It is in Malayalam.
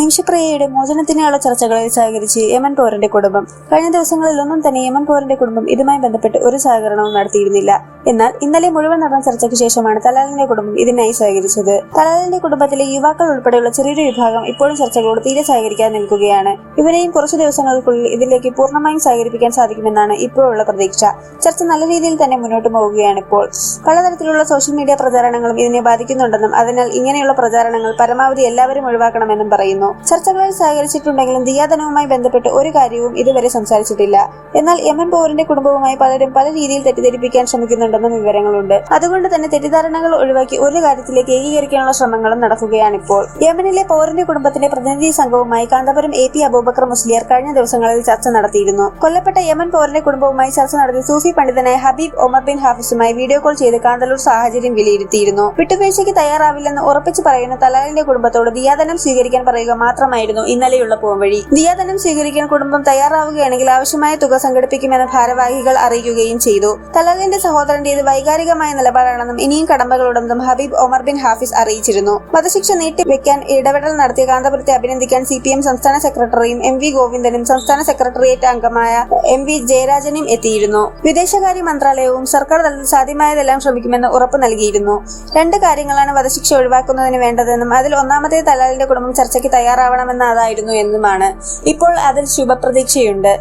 നിമിഷപ്രിയയുടെ മോചനത്തിനുള്ള ചർച്ചകളിൽ സഹകരിച്ച് യമൻ പോരന്റെ കുടുംബം. കഴിഞ്ഞ ദിവസങ്ങളിലൊന്നും തന്നെ യമൻ പോരന്റെ കുടുംബം ഇതുമായി ബന്ധപ്പെട്ട് ഒരു സഹകരണവും നടത്തിയിരുന്നില്ല. എന്നാൽ ഇന്നലെ മുഴുവൻ നടന്ന ചർച്ചയ്ക്ക് ശേഷമാണ് തലാലിന്റെ കുടുംബം ഇതിനായി സഹകരിച്ചത്. തലാലിന്റെ കുടുംബത്തിലെ യുവാക്കൾ ഉൾപ്പെടെയുള്ള ചെറിയൊരു വിഭാഗം ഇപ്പോഴും ചർച്ചകളോട് തീരെ സഹകരിക്കാൻ നിൽക്കുകയാണ്. ഇവരെയും കുറച്ചു ദിവസങ്ങൾക്കുള്ളിൽ ഇതിലേക്ക് പൂർണമായും സഹകരിപ്പിക്കാൻ സാധിക്കുമെന്നാണ് ഇപ്പോഴുള്ള പ്രതീക്ഷ. ചർച്ച നല്ല രീതിയിൽ തന്നെ മുന്നോട്ട് പോവുകയാണ് ഇപ്പോൾ പലതരത്തിലുള്ള സോഷ്യൽ മീഡിയ പ്രചാരണങ്ങളും ഇതിനെ ബാധിക്കുന്നുണ്ടെന്നും അതിനാൽ ഇങ്ങനെയുള്ള പ്രചാരണങ്ങൾ പരമാവധി എല്ലാവരും ഒഴിവാക്കണമെന്നും പറയുന്നു. ചർച്ചകളിൽ സഹകരിച്ചിട്ടുണ്ടെങ്കിലും ദിയാദനവുമായി ബന്ധപ്പെട്ട് ഒരു കാര്യവും ഇതുവരെ സംസാരിച്ചിട്ടില്ല. എന്നാൽ യമൻ പൗരന്റെ കുടുംബവുമായി പലരും പല രീതിയിൽ തെറ്റിദ്ധരിപ്പിക്കാൻ ശ്രമിക്കുന്നുണ്ടെന്നും വിവരങ്ങളുണ്ട്. അതുകൊണ്ട് തന്നെ തെറ്റിദ്ധാരണകൾ ഒഴിവാക്കി ഒരു കാര്യത്തിലേക്ക് ഏകീകരിക്കാനുള്ള ശ്രമങ്ങളും നടക്കുകയാണിപ്പോൾ. യമനിലെ പൗരന്റെ കുടുംബത്തിന്റെ പ്രതിനിധി സംഘവുമായി കാന്തപുരം എ പി അബൂബക്കർ മുസ്ലിയർ കഴിഞ്ഞ ദിവസങ്ങളിൽ ചർച്ച നടത്തിയിരുന്നു. കൊല്ലപ്പെട്ട യമൻ പൗരന്റെ കുടുംബവുമായി ചർച്ച നടത്തി സൂഫി പണ്ഡിതനായ ഹബീബ് ഒമർ ബിൻ ഹാഫിസുമായി വീഡിയോ കോൾ ചെയ്ത് കാന്തല്ലൂർ സാഹചര്യം വിലയിരുത്തിയിരുന്നു. വിട്ടുവീഴ്ചയ്ക്ക് തയ്യാറാവില്ലെന്ന് ഉറപ്പിച്ചു പറയുന്ന തലാലിന്റെ കുടുംബത്തോട് ദിയാദനം സ്വീകരിക്കാൻ പറയുക മാത്രമായിരുന്നു ഇന്നലെയുള്ള പോംവഴി ദിയാദനം സ്വീകരിക്കാൻ കുടുംബം തയ്യാറാവുകയാണെങ്കിൽ ആവശ്യമായ തുക സംഘടിപ്പിക്കുമെന്ന് ഭാരവാഹികൾ അറിയിക്കുകയും ചെയ്തു. തലകിന്റെ സഹോദരന്റെ ഇത് വൈകാരികമായ നിലപാടാണെന്നും ഇനിയും കടമ്പകളുണ്ടെന്നും ഹബീബ് ഒമർ ബിൻ ഹാഫിസ് അറിയിച്ചിരുന്നു. വധശിക്ഷ നീട്ടിവെക്കാൻ ഇടപെടൽ നടത്തിയ കാന്തപുരത്തെ അഭിനന്ദിക്കാൻ സി സംസ്ഥാന സെക്രട്ടറിയും എം വി ഗോവിന്ദനും സംസ്ഥാന സെക്രട്ടേറിയറ്റ് അംഗമായ എം വി ജയരാജനും എത്തിയിരുന്നു. വിദേശകാര്യ മന്ത്രാലയവും സർക്കാർ തലത്തിൽ സാധ്യമായതെല്ലാം ശ്രമിക്കുമെന്ന് ഉറപ്പ് നൽകിയിരുന്നു. രണ്ട് കാര്യങ്ങളാണ് വധശിക്ഷ ഒഴിവാക്കുന്നതിന് വേണ്ടതെന്നും അതിൽ ഒന്നാമത്തെ തലാലിന്റെ കുടുംബം ചർച്ചയ്ക്ക് തയ്യാറാവണമെന്നതായിരുന്നു എന്നുമാണ്. ഇപ്പോൾ അതിൽ ശുഭപ്രതീക്ഷയുണ്ട്.